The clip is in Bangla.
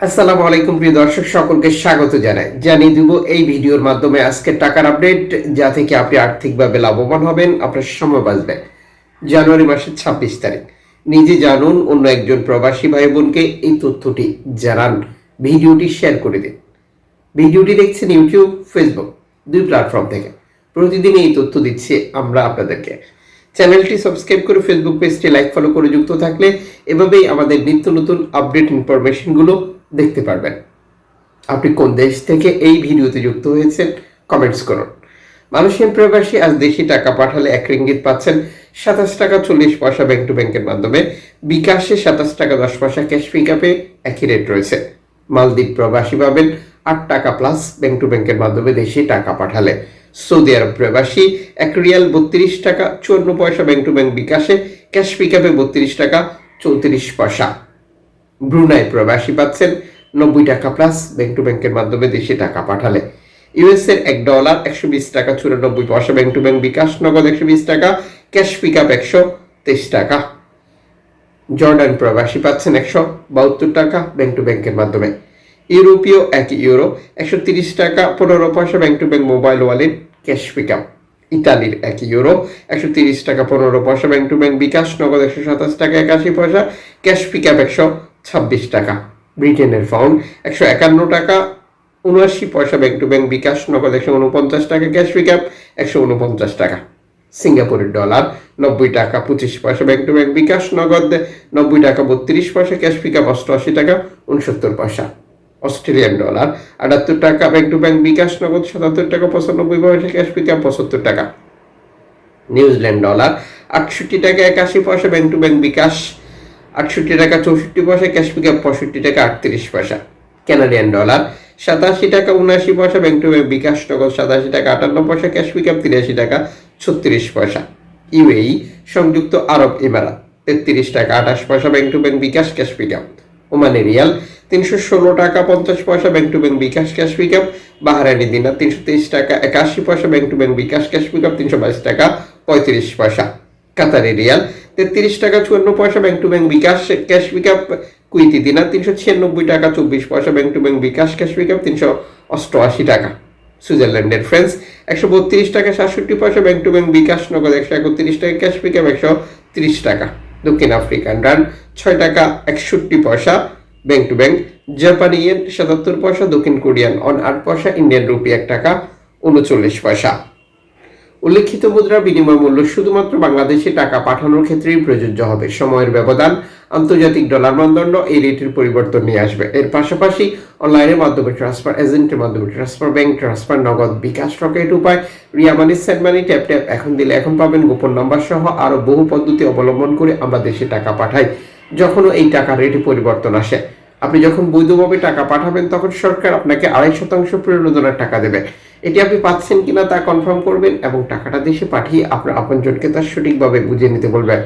আসসালামু আলাইকুম প্রিয় দর্শক, সকলকে স্বাগত জানাই। জানিয়ে দিব এই ভিডিওর মাধ্যমে আজকে টাকার আপডেট, যা থেকে আপনি আর্থিকভাবে লাভবান হবেন, আপনার সময় বাঁচবে। জানুয়ারি মাসের ছাব্বিশ তারিখ। নিজে জানুন, অন্য একজন প্রবাসী ভাই বোনকে এই তথ্যটি জানান। ভিডিওটি শেয়ার করে দিন। ভিডিওটি দেখছেন ইউটিউব, ফেসবুক, দুই প্ল্যাটফর্ম থেকে। প্রতিদিন এই তথ্য দিচ্ছি আমরা আপনাদেরকে। চ্যানেলটি সাবস্ক্রাইব করে ফেসবুক পেজটি লাইক, ফলো করে যুক্ত থাকলে এভাবেই আমাদের নিত্য নতুন আপডেট ইনফরমেশনগুলো দেখতে পারবেন। আপনি কোন দেশ থেকে এই ভিডিওতে যুক্ত হয়েছেন কমেন্টস করুন। মালয়েশিয়ান প্রবাসী আজ দেশি টাকা পাঠালে এক রিঙ্গিত পাচ্ছেন সাতাশ টাকা চল্লিশ পয়সা ব্যাংক টু ব্যাংকের মাধ্যমে। বিকাশে সাতাশ টাকা দশ পয়সা ক্যাশ পিকআপে একই রেট রয়েছে। মালদ্বীপ প্রবাসী পাবেন আট টাকা প্লাস ব্যাংক টু ব্যাংকের মাধ্যমে দেশি টাকা পাঠালে। সৌদি আরব প্রবাসী এক রিয়াল বত্রিশ টাকা চুয়ান্ন পয়সা ব্যাংক টু ব্যাংক বিকাশে ক্যাশ পিকআপে বত্রিশ টাকা চৌত্রিশ পয়সা। ব্রুনাই প্রবাসী পাচ্ছেন নব্বই টাকা প্লাস ব্যাংক টু ব্যাংকের মাধ্যমে দেশে টাকা পাঠালে। ইউএস এর এক ডলার একশো বিশ টাকা, চুরানব্বই পয়সা ব্যাংক টু ব্যাংক বিকাশ নগদ একশো বিশ টাকা ক্যাশ পিক আপ একশো তেইশ টাকা। জর্ডান প্রবাসী পাচ্ছেন একশো বাহাত্তর টাকা ব্যাংক টু ব্যাংকের মাধ্যমে। ইউরোপীয় এক ইউরো একশো তিরিশ টাকা, পনেরো পয়সা bank to bank mobile wallet cash pick up ইতালির এক ইউরো একশো তিরিশ টাকা, পনেরো পয়সা ব্যাংক টু ব্যাংক বিকাশ নগদ একশো সাতাশ টাকা, একাশি পয়সা ক্যাশ পিক আপ একশো ছাব্বিশ টাকা। ব্রিটেনের পাউন্ড একশো একান্ন টাকা, উনআশি পয়সা ব্যাংক টু ব্যাংক বিকাশ, নগদ একশো উনপঞ্চাশ টাকা ক্যাশ পিক আপ একশো উনপঞ্চাশ টাকা। সিঙ্গাপুরের ডলার নব্বই টাকা, পঁচিশ পয়সা ব্যাংক টু ব্যাংক বিকাশ, নগদ নব্বই টাকা, বত্রিশ পয়সা ক্যাশ পিক আপ অষ্টআশি টাকা, উনসত্তর পয়সা। অস্ট্রেলিয়ান ডলার আটাত্তর টাকা ব্যাংক টু ব্যাংক বিকাশ, নগদ সাতাত্তর টাকা, পঁচানব্বই পয়সা ক্যাশ পিক আপ পঁচাত্তর টাকা। নিউজিল্যান্ড ডলার আটষট্টি টাকা, একাশি পয়সা ব্যাংক টু ব্যাংক বিকাশ আটষট্টি টাকা চৌষট্টি পয়সা ক্যাশ পিক আপ পঁয়ষট্টি টাকা আটত্রিশ পয়সা। কানাডিয়ান ডলার সাতাশি টাকা উনআশি পয়সা ব্যাংক টু ব্যাংক বিকাশ নগদ সাতাশি টাকা আটান্ন পয়সা ক্যাশ পিক আপ তিরাশি টাকা ছত্রিশ পয়সা। ইউএই সংযুক্ত আরব ইমারাত তেত্রিশ টাকা আঠাশ পয়সা bank to bank bKash cash pick up Omani riyal, তিনশো ষোলো টাকা পঞ্চাশ পয়সা bank to bank bKash cash pick up Bahraini dinar তিনশো তেইশ টাকা একাশি পয়সা bank to bank bKash cash pick up তিনশো বাইশ টাকা পঁয়ত্রিশ পয়সা। কাতারি রিয়াল তেত্রিশ টাকা চুয়ান্ন পয়সা bank to bank bKash cash pick up Kuwaiti dinar তিনশো ছিয়ানব্বই টাকা, চব্বিশ পয়সা bank to bank bKash cash pick up তিনশো অষ্টআশি টাকা। সুইজারল্যান্ডের ফ্রেন্স একশো বত্রিশ টাকা, সাতষট্টি পয়সা ব্যাংক টু ব্যাংক বিকাশ, নগদ একশো একত্রিশ টাকা ক্যাশ পিক আপ একশো তিরিশ টাকা। দক্ষিণ আফ্রিকান রান ছয় টাকা, একষট্টি পয়সা ব্যাংক টু ব্যাংক জাপানি ইয়েন সাতাত্তর পয়সা, দক্ষিণ কোরিয়ান অন আট পয়সা, ইন্ডিয়ান রুপি এক টাকা, উনচল্লিশ পয়সা। উল্লেখিত মুদ্রার বিনিময় মূল্য শুধুমাত্র বাংলাদেশে টাকা পাঠানোর ক্ষেত্রেই প্রযোজ্য হবে। সময়ের ব্যবধান, আন্তর্জাতিক ডলার মানদণ্ড এই রেটের পরিবর্তন নিয়ে আসবে। এর পাশাপাশি অনলাইনের মাধ্যমে ট্রান্সফার এজেন্টের মাধ্যমে transfer bank transfer Nagad bKash Rocket Upay, Ria money send money tap tap এখন দিলে এখন পাবেন গোপন নাম্বার সহ আরও বহু পদ্ধতি অবলম্বন করে আমরা দেশে টাকা পাঠাই, যখনও এই টাকার রেটে পরিবর্তন আসে। আপনি যখন বৈধভাবে টাকা পাঠাবেন, তখন সরকার আপনাকে আড়াই শতাংশ প্রেরণার টাকা দেবে। এটি আপনি পাচ্ছেন কিনা তা কনফার্ম করবেন এবং টাকাটা দেশে পাঠিয়ে আপনার আপনজনকে তার সঠিকভাবে বুঝে নিতে বলবেন।